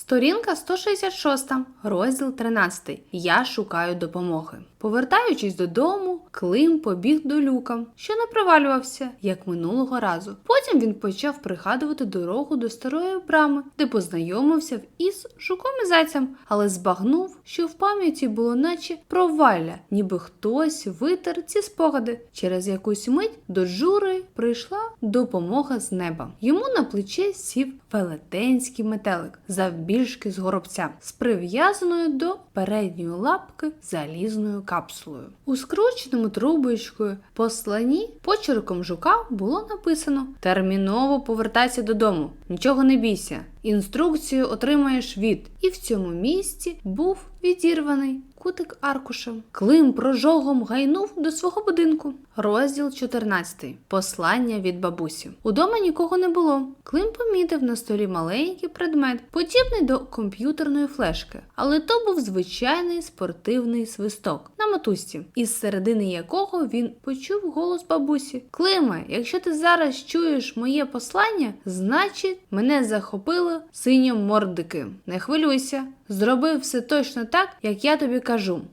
Сторінка 166, розділ 13. Я шукаю допомоги. Повертаючись додому, Клим побіг до люка, що не провалювався, як минулого разу. Потім він почав пригадувати дорогу до старої брами, де познайомився із жуком і зайцем, але збагнув, що в пам'яті було наче провалля, ніби хтось витер ці спогади. Через якусь мить до Джури прийшла допомога з неба. Йому на плече сів велетенський метелик, завбільшки з горобця, з прив'язаною до передньої лапки залізною капсулою. У скрученому трубочкою послані почерком жука було написано: Терміново повертайся додому, нічого не бійся. Інструкцію отримаєш від. І в цьому місці був відірваний кутик аркушем. Клим прожогом гайнув до свого будинку. Розділ 14. Послання від бабусі. Удома нікого не було. Клим помітив на столі маленький предмет, подібний до комп'ютерної флешки, але то був звичайний спортивний свисток на мотузці, із середини якого він почув голос бабусі: Климе, якщо ти зараз чуєш моє послання, значить мене захопили синьомордики. Не хвилюйся. Зроби все точно так, як я тобі кажу.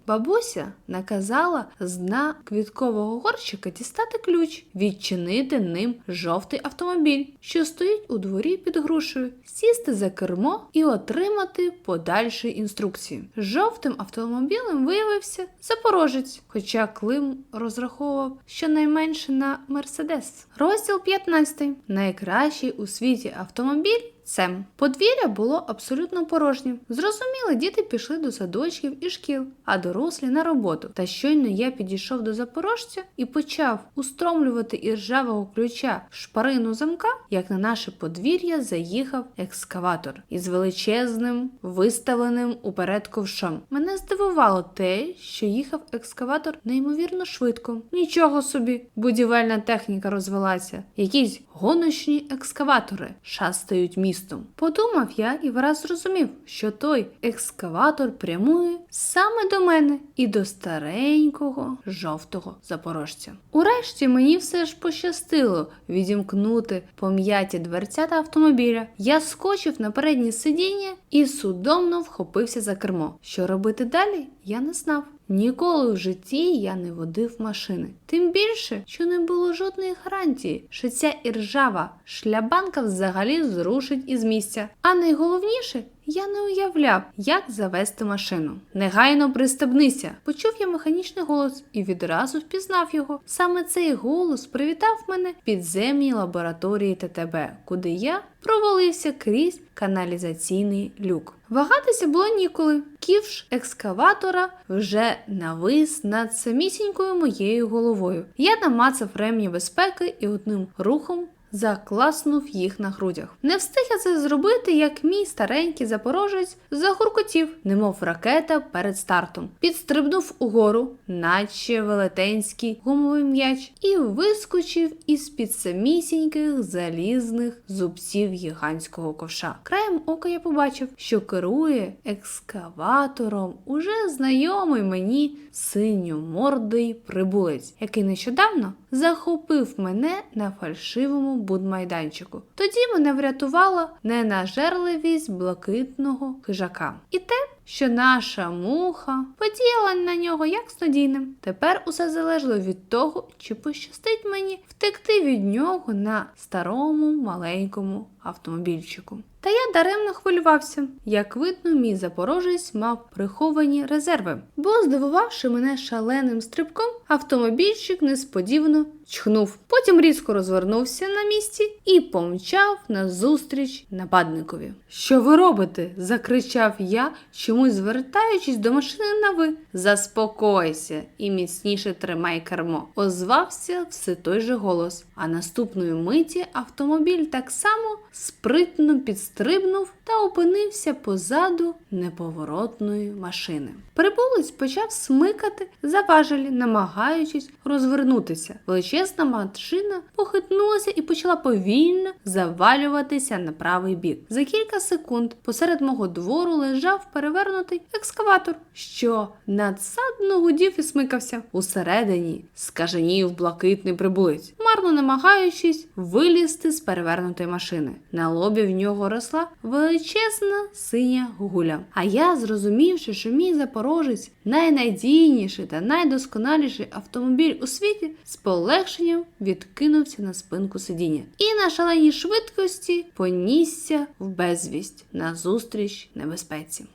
Бабуся наказала з дна квіткового горщика дістати ключ, відчинити ним жовтий автомобіль, що стоїть у дворі під грушею, сісти за кермо і отримати подальші інструкції. Жовтим автомобілем виявився запорожець, хоча Клим розраховував щонайменше на Мерседес. Розділ 15. Найкращий у світі автомобіль. Це подвір'я було абсолютно порожнім. Зрозуміло, діти пішли до садочків і шкіл, а дорослі на роботу. Та щойно я підійшов до запорожця і почав устромлювати із ржавого ключа шпарину замка, як на наше подвір'я заїхав екскаватор із величезним виставленим уперед ковшом. Мене здивувало те, що їхав екскаватор неймовірно швидко. Нічого собі, будівельна техніка розвелася. Якісь гоночні екскаватори шастають містом. Подумав я і враз зрозумів, що той екскаватор прямує саме до мене і до старенького жовтого запорожця. Урешті мені все ж пощастило відімкнути пом'яті дверцята автомобіля. Я скочив на переднє сидіння і судомно вхопився за кермо. Що робити далі, я не знав. Ніколи в житті я не водив машини. Тим більше, що не було жодної гарантії, що ця іржава шлябанка взагалі зрушить із місця. А найголовніше, я не уявляв, як завести машину. Негайно пристебнися. Почув я механічний голос і відразу впізнав його. Саме цей голос привітав мене в підземній лабораторії ТТБ, куди я провалився крізь каналізаційний люк. Вагатися було ніколи. Ківш екскаватора вже навис над самісінькою моєю головою. Я намацав ремні безпеки і одним рухом закласнув їх на грудях. Не встиг я це зробити, як мій старенький запорожець загуркотів, немов ракета перед стартом. Підстрибнув угору, наче велетенський гумовий м'яч, і вискочив із під самісіньких залізних зубців гігантського ковша. Краєм ока я побачив, що керує екскаватором уже знайомий мені синьомордий прибулець, який нещодавно захопив мене на фальшивому будмайданчику. Тоді мене врятувала ненажерливість блакитного хижака. І те, що наша муха подіяла на нього як снодійним. Тепер усе залежало від того, чи пощастить мені втекти від нього на старому маленькому автомобільчику. Та я даремно хвилювався. Як видно, мій запорожець мав приховані резерви, бо, здивувавши мене шаленим стрибком, автомобільчик несподівано чхнув. Потім різко розвернувся на місці і помчав назустріч нападникові. Що ви робите? закричав я, чомусь звертаючись до машини на ви. Заспокойся і міцніше тримай кермо. Озвався все той же голос. А наступної миті автомобіль так само спритно підстрибнув та опинився позаду неповоротної машини. Прибулець почав смикати за важелі, намагаючись розвернутися. Величезна машина похитнулася і почала повільно завалюватися на правий бік. За кілька секунд посеред мого двору лежав перевернутий екскаватор, що надсадно гудів і смикався. Усередині скаженів блакитний прибулець, марно намагаючись вилізти з перевернутої машини. На лобі в нього росла величезна синя гуля. А я, зрозумівши, що мій запорожець найнадійніший та найдосконаліший автомобіль у світі, з полегшенням відкинувся на спинку сидіння і на шаленій швидкості понісся в безвість назустріч небезпеці.